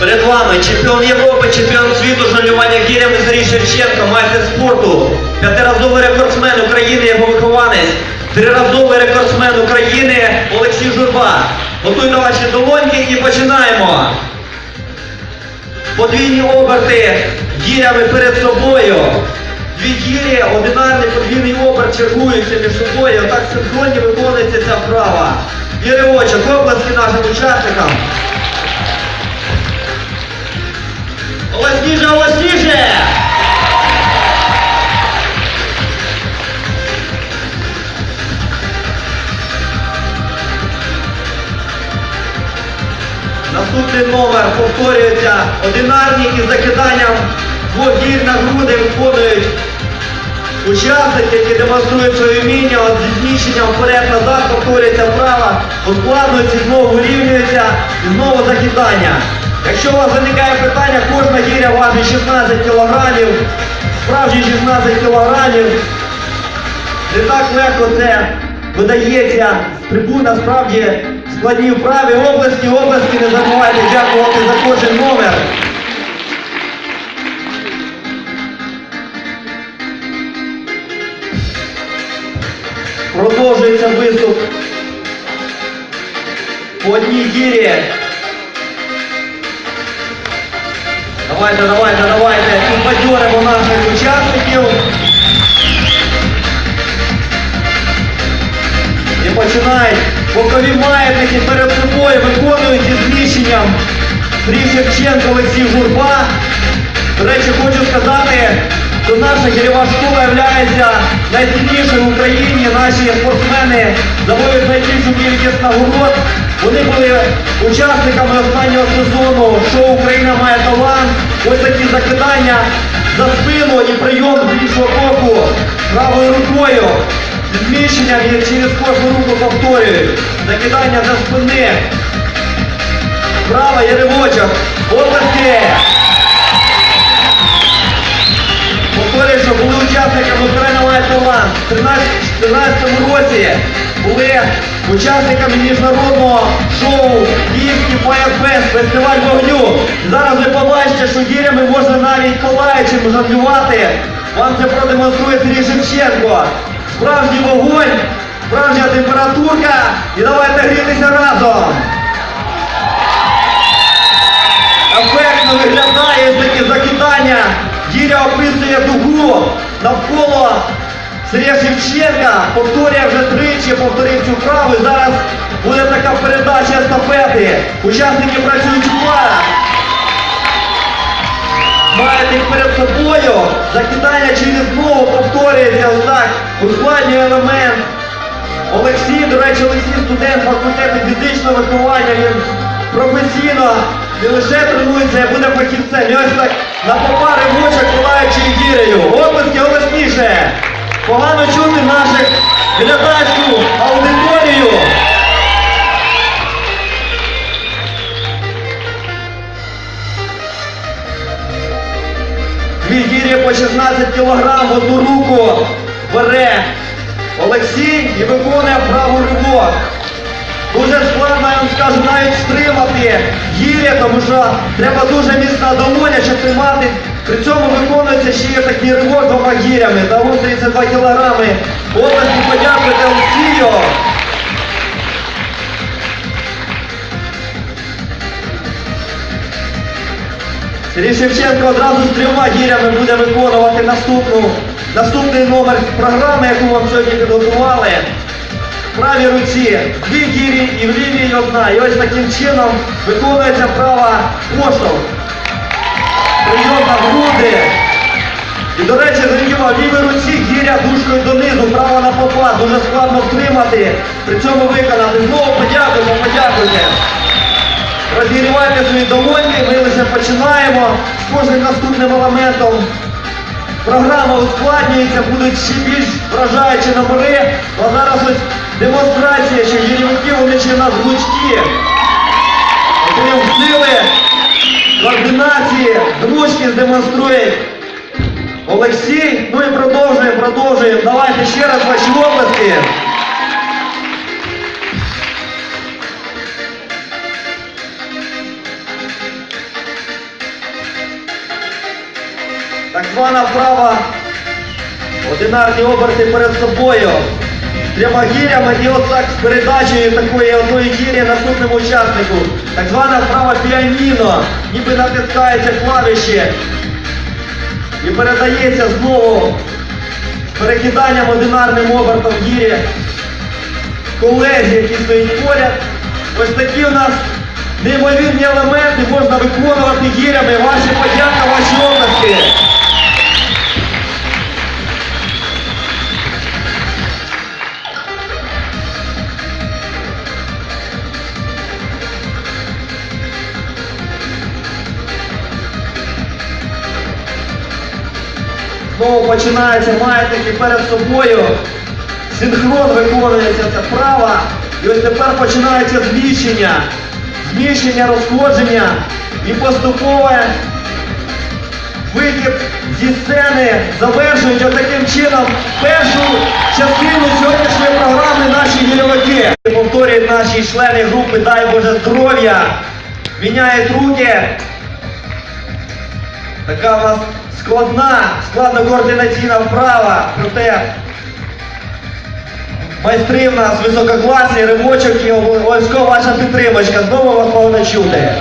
Перед вами чемпіон Європи, чемпіон світу з жонглювання гірями Сергій Шевченко, майстер спорту, п'ятиразовий рекордсмен України, його вихованець, триразовий рекордсмен України Олексій Журба. Готуйте ваші долоньки і починаємо. Подвійні оберти гірями перед собою. Дві гірі, одинарний подвійний оберт чергуються між собою. Так синхронні виконується ця вправа. І ривочок, обласки нашим учасникам. Номер повторюється одинарні із закиданням двох гір на груди виконують учасники, які демонструють своє вміння, от зі зміщенням вперед-назад повторюється вправа, ускладнюється, знову вирівнюється. І знову закидання. Якщо у вас виникає питання, кожна гіря важить 16 кілограмів, справжні 16 кілограмів. Не так легко це видається. З трибун, насправді складні вправи, області, області, не забувайте дякувати за кожен номер. Продовжується виступ по одній гірі. Давайте, давайте, давайте, підбадьоримо наших учасників. І починають бокові маятники перед собою виконують зміщенням Сергій Шевченко, Олексій Журба. До речі, хочу сказати, що наша гірєва школа є найсильнішою в Україні. Наші спортсмени завоюють найбільшу кількість нагород. Вони були учасниками останнього сезону шоу Україна має талант. Ось такі закидання за спину і прийом з іншого боку правою рукою. Зі зміщенням через кожну руку повторюють. Закидання за спини. Права і ривочок. Області. Повторюю, що були учасниками Україна має талант. У 2013 році були учасниками міжнародного шоу Київський Фаєрфест, фестиваль вогню. Зараз ви побачите, що гірями можна навіть палаючим жонглювати. Вам це продемонструє Сергій Шевченко. Справжній вогонь, справжня температурка. І давайте грітися разом. Ефектно виглядає таке закидання. Гіря описує дугу навколо Сергія Шевченка. Повторює вже тричі, повторив цю вправу. І зараз буде така передача естафети. Учасники працюють у парах. Маєте їх перед собою. Закидання через ногу повторюється ось так. Ускладнює елемент. Олексій, до речі, Олексій студент факультету фізичного виховання. Він професійно не лише тренується, а буде фахівцем. І ось так на попари мочок палаючи гірею. Обласки голосніше. Погано чути наших глядацьку аудиторію. Дві по 16 кг в одну руку бере Олексій і виконує праву ривок. Дуже складно, я вам скажу, навіть стримати гіря, тому що треба дуже міцна долоня, щоб тримати. При цьому виконується ще є такий ривок двома гірями. Загон 32 кілограми. Області подякуйте Олексію. Сергій Шевченко одразу з трьома гірями буде виконувати наступну, наступний номер програми, яку вам сьогодні підготували. В правій руці дві гірі і в лівій одна. І ось таким чином виконується права поштовх. Прийом на груди. І, до речі, зрозуміло, в лівій руці гіря дужкою донизу, права на попад. Дуже складно втримати, при цьому виконати. Знову подякуємо, подякуйте. Розігрівайте свої долоні, починаємо з кожним наступним елементом. Програма ускладнюється, будуть ще більш вражаючі номери. А зараз ось демонстрація, що гірівники вони ще в нас. Окрім сили, координації, гнучки здемонструє Олексій. Ну і продовжуємо, продовжуємо. Давайте ще раз ваші області. Звана вправа. Одинарні оберти перед собою. Трьома гірями і отак з передачею такої одної гірі наступному учаснику. Так звана вправа піаніно. Ніби натискається клавіші. І передається знову з перекиданням одинарним обертом гірі колезі, які стоїть поряд. Ось такі у нас неймовірні елементи можна виконувати гірями. Ваші подяка, ваші області. Знову починається маятники перед собою. Синхрон виконується ця вправа. І ось тепер починається зміщення. Зміщення, розходження і поступове вихід зі сцени завершують отаким чином першу частину сьогоднішньої програми наші гільовики. Повторюють наші члени групи Дай Боже здоров'я. Міняють руки. Така у нас складна, складно координаційна вправа. Проте майстри в нас висококласні, ривочок і обов'язково ваша підтримочка. Знову вас повинно чути.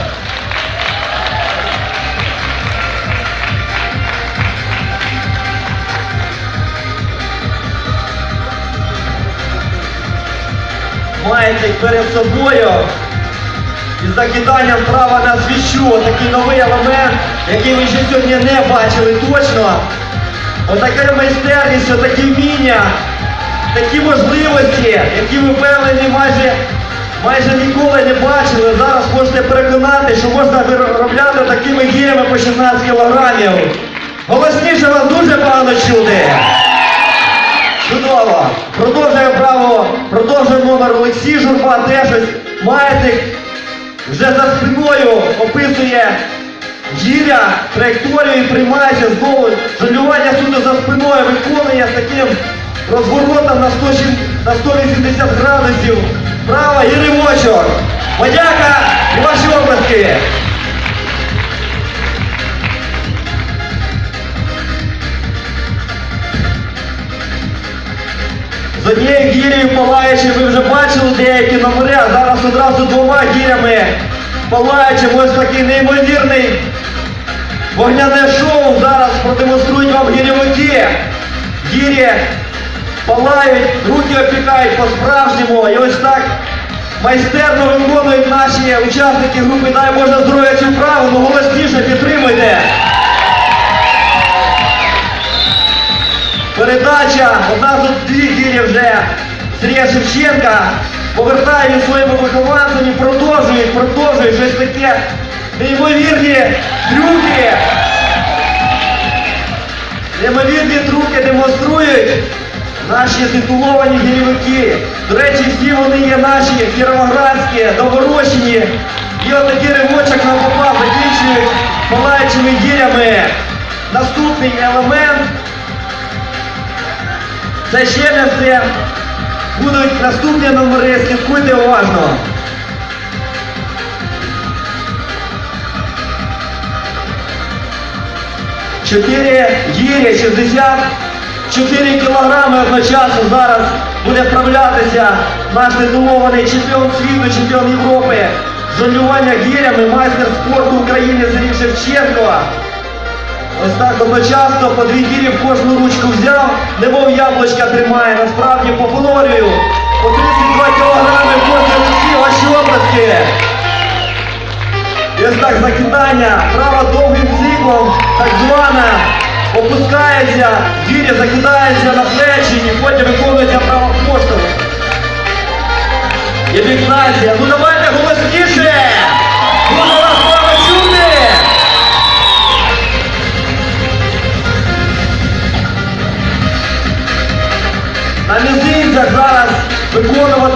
Маєте перед собою закиданням права на свічу. Такий новий елемент, який ви ще сьогодні не бачили точно. Отака майстерність, отакі вміння, такі можливості, які ви впевнені майже, майже ніколи не бачили. Зараз можете переконати, що можна виробляти такими гірями по 16 кілограмів. Голосніше вас дуже погано чути. Чудово! Продовжує право, продовжує номер Олексій Журба, теж маятник вже за спиною описує гіря, траєкторію і приймається знову жалювання суду за спиною, виконує таким розворотом на 100 на 180 градусів. Право і ривочок. Подяка і ваші обласки. З однією гір'єю палаючи, ви вже бачили деякі номери, а зараз одразу двома гірями палаючим ось такий неймовірний вогняне шоу. Зараз продемонструють вам гірєвики. Гірі палають, руки опікають по-справжньому. І ось так майстерно виконують наші учасники групи Дай Боже здоров'я цю вправу, ну голосніше підтримуйте. Передача, одна з дві гірі вже Сергія Шевченка. Повертає він своїми вихованцями, продовжують, продовжують щось таке неймовірні трюки. Неймовірні трюки демонструють наші титуловані гірівики. До речі, всі вони є наші кіровоградські, довгорощені. І отакий ривочок нам попав, закінчують палаючими гірями. Наступний елемент це ще не все. Будуть наступні номери, слідкуйте уважно. Чотири гірі, 64 кілограми одночасно зараз буде вправлятися наш титулований чемпіон світу, чемпіон Європи. Жонглювання гірями, майстер спорту України Сергій Шевченко. Ось так одночасно по дві гірі в кожну ручку взяв, немов яблучка тримає, насправді по по 32 кілограми кожній руці ваші обласки. І ось так закидання, права довгим циклом, так звана, опускається, гіря закидається на плечі і потім виконується права поштовх. І фіксація. Ну давайте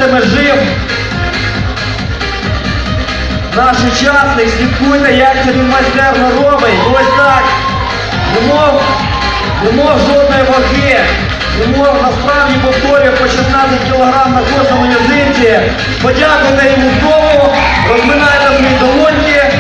виконуватиме жив. Наш учасник, слідкуйте, як це він майстерно робить. Ось так. Немов, немов жодної ваги. Немов насправді повторює по 16 кг на кожному язинці. Подякуйте йому знову, розминайте свої долоньки.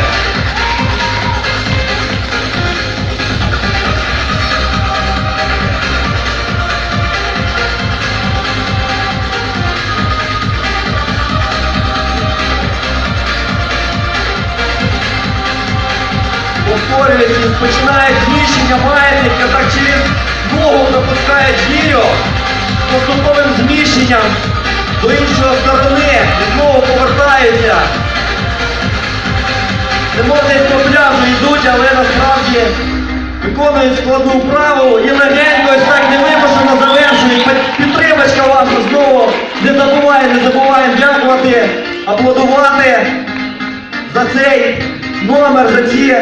Прискорюється і починає зміщення маятника, так через ногу пропускає гірю поступовим зміщенням до іншої сторони і знову повертаються. Десь по пляжу йдуть, але насправді виконують складну вправу і легенько ось так невимушено завершують. Під- Підтримочка ваша знову не забуває, не забуваємо дякувати, аплодувати за цей номер, за ці,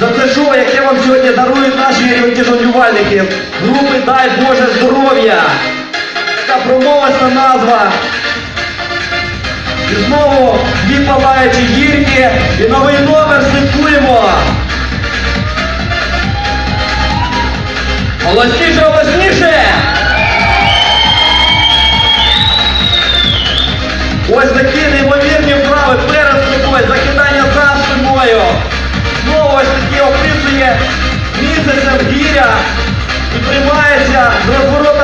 за це шоу, яке вам сьогодні дарують наші рятувальники. Групи Дай Боже здоров'я. Така промовисна назва. І знову дві палаючі гірки і новий номер слідкуємо. Голосніше, голосніше! Ось такі місяцем і приймається на ворот.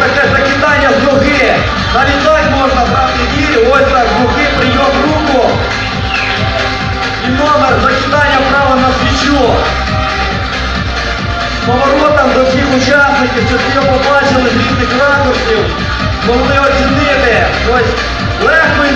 Таке закидання з ноги. Навіть так можна брати дірі, ось так з ноги, прийом руку. І номер закидання право на свічу. Поворотом до всіх учасників, щоб всі побачили з різних ракурсів, могли оцінити. Ось легко і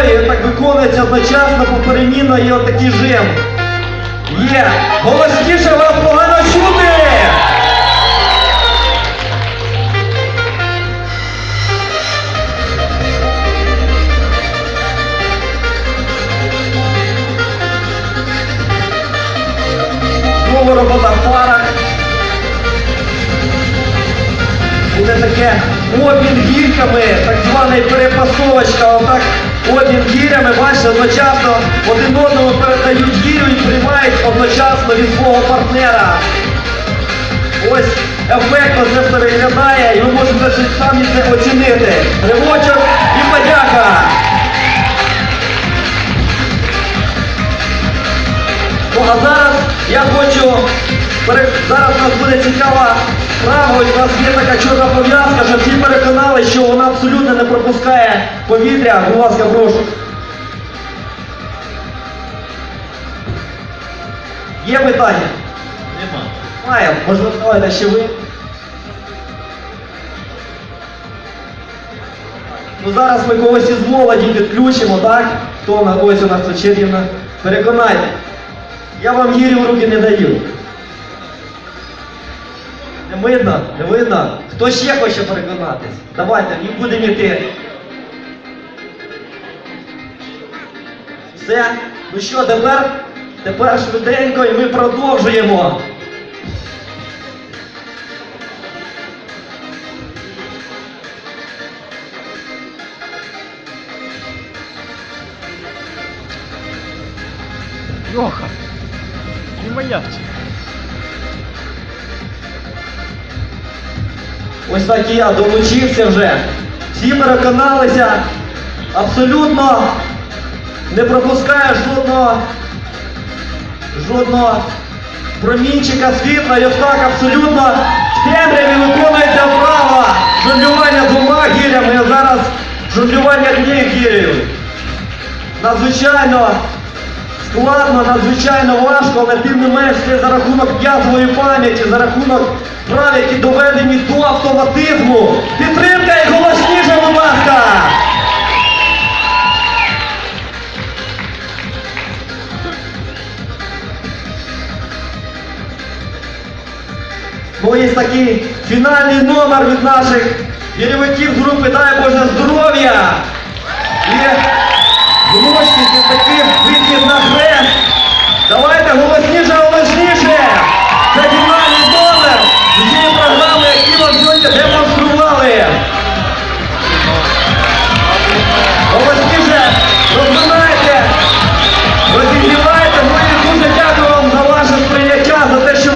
собою. Так виконується одночасно поперемінно і отакий жим. Є. Голосніше вас погано свого партнера. Ось ефектно це все виглядає, і ви можете самі це оцінити. Ривочок і подяка. Ну а зараз я хочу, зараз у нас буде цікава справа, у нас є така чорна пов'язка, щоб всі переконали, що вона абсолютно не пропускає повітря. Будь ласка, прошу. Є питання? Нема. Має, можливо, давайте ще ви. Ну зараз ми когось із молоді підключимо, так? Хто на ось у нас тут чарівна. Переконайте. Я вам гірі в руки не даю. Не видно? Не видно? Хто ще хоче переконатись? Давайте, не будемо йти. Все. Ну що, тепер? Тепер швиденько і ми продовжуємо. Йоха! Не моя. Ось так і я долучився вже. Всі переконалися, абсолютно не пропускає жодного, жодного промінчика світла. І так абсолютно в темряві виконується право жонглювання двома гірями, а зараз жонглювання однією гірею. Надзвичайно складно, надзвичайно важко, але тим не менш це за рахунок м'язової пам'яті, за рахунок прав, які доведені до автоматизму. Підтримка і голосніше, будь ласка! Такий фінальний номер від наших гірівиків з групи Дай Боже здоров'я. І гроші це такий вихід на хрест. Давайте голосніше, голосніше! Це фінальний номер цієї програми, які вам сьогодні демонстрували.